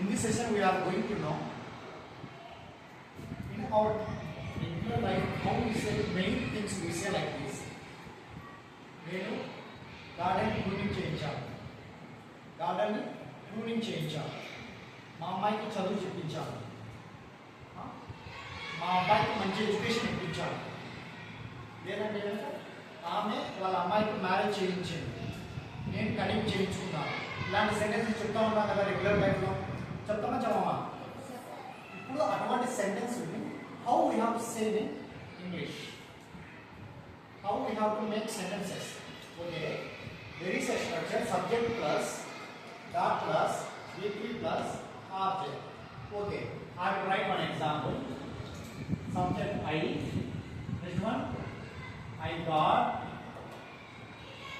In this session, we are going to know in our regular life how we say many things we say like this. నేను garden tuning చేయించాను. Garden tuning చేయించాను. మా అమ్మాయికి చదువు చెప్పించాను. మా అబ్బాయికి మంచి ఎడ్యుకేషన్ ఇప్పించాను. లేదంటే ఆమె వాళ్ళ అమ్మాయికి మ్యారేజ్ చేయించింది. నేను కనెక్ట్ చేయించుకున్నాను. ఇలాంటి సెంటెన్స్ చెప్తా ఉన్నాను కదా రెగ్యులర్ లైఫ్లో చెప్తామా చెప్పమా ఇప్పుడు అటువంటి sentence how we have said in English how we have to make sentences okay very సె structure subject plus dot plus weekly plus object okay I write one example subject I. This one, I got,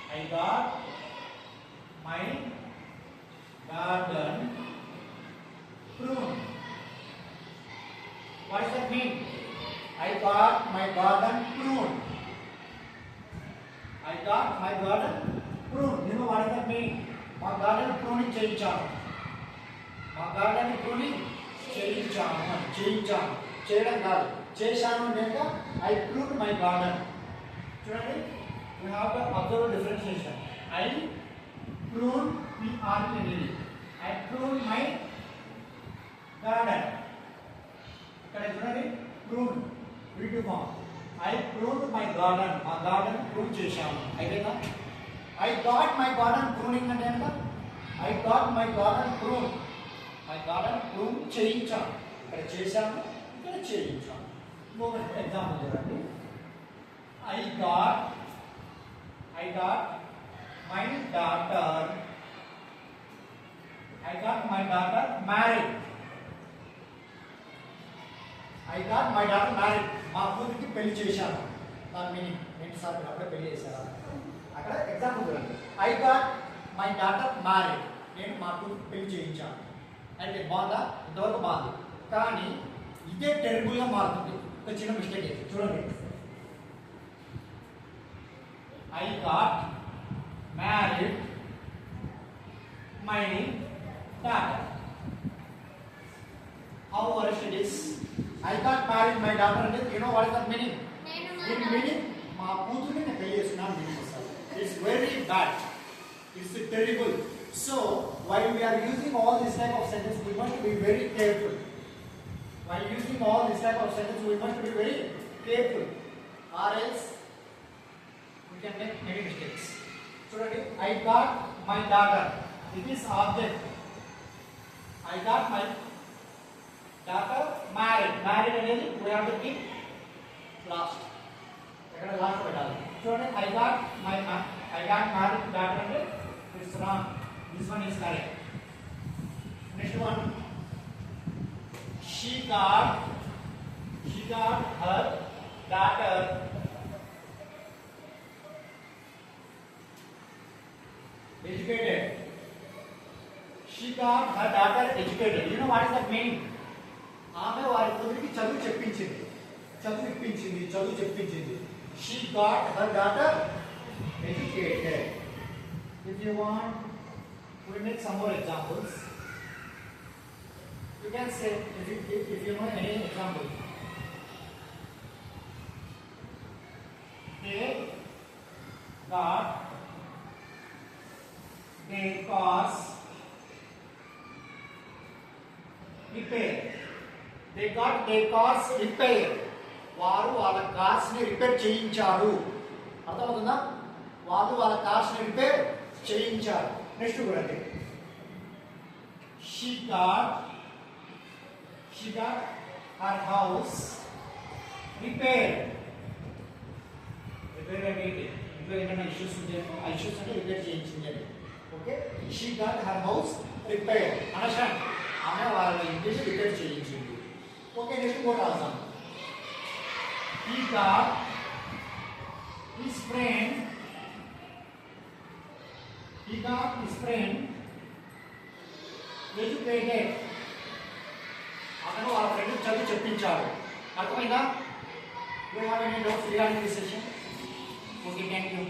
I got my garden prune. What does that mean? I got my garden pruned. I got my garden pruned. You know what does that mean? మా garden pruning చేయించాను మా garden pruning చేయించాను చేయించాను చేయడం కాదు చేశాను లేక I prove my garden చూడండి you have to observe differentiation I prune me Arki I prune my garden ఇక్కడ చూడండి ప్రూన్ వీటి form I prune my garden మా గార్డెన్ ప్రూవ్ చేశాను అయితేనా I got my garden pruning అంటే ఎంత? I got my garden prune my garden prove చేయించాను. ఇక్కడ చేశాను ఇక్కడ చేయించాను ఇంకొక ఎగ్జాంపుల్ చూడండి. I got I got my daughter I got my daughter marriage I got my daughter married మా కూతురికి పెళ్ళి చేశాను. దాని మీనింగ్ నేను సార్? మీరు అప్పుడే పెళ్ళి చేశారా? అక్కడ ఎగ్జాంపుల్ చూడండి. I got my daughter married నేను మా కూతురికి పెళ్ళి చేయించాను. అంటే బాగుందా ఇంతవరకు బాగుంది కానీ ఇదే టెరిబుల్గా మారుతుంది. ఒక చిన్న మిస్టేక్ చేసి. చూడండి. I got married my daughter how worse it is I got married my daughter you know what is that meaning? In meaning, is not. It's very bad. It's terrible. So, while we are using all this type of sentence, we must be very careful. While using all this type of sentence, we must be very careful. Or else, we can make many mistakes. So, I got my daughter. It is object. I got my daughter married married అనేది we have to keep last ఎక్కడ last పెట్టాలి చూడండి I got my I got married daughter అంటే it's wrong this one is correct next one she got she got her daughter educated she got her daughter educated you know what is that meaning ఆమె వారి కూతురికి చదువు చెప్పించింది చదువు ఇప్పించింది చదువు చెప్పించింది she got her daughter educated if you want we make some more examples You can say if you, if, if you know any example. They got their cars repaired. They got their cars repaired. వారు వాళ్ళ కార్స్ని repair చేయించారు. అర్థమవుతుందా? వాళ్ళు వాళ్ళ కార్స్ని repair చేయించారు. Next చూడండి she got she got her house repaired. Repair అంటే ఇంట్లో ఏమైనా ఇష్యూస్ ఉంటే ఆ ఇష్యూస్ అంటే రిపేర్ చేయించింది అని okay she got her house repair understand ఆమె వాళ్ళ ఇంగ్లీష్ రిపేర్ చేయించింది. ఓకే నెక్స్ట్ కూడా రాసాం he got his friend he got his friend educated అతను వాళ్ళ ఫ్రెండ్ చదివి చెప్పించాడు అర్థమైందా you have any doubts regarding this session okay thank you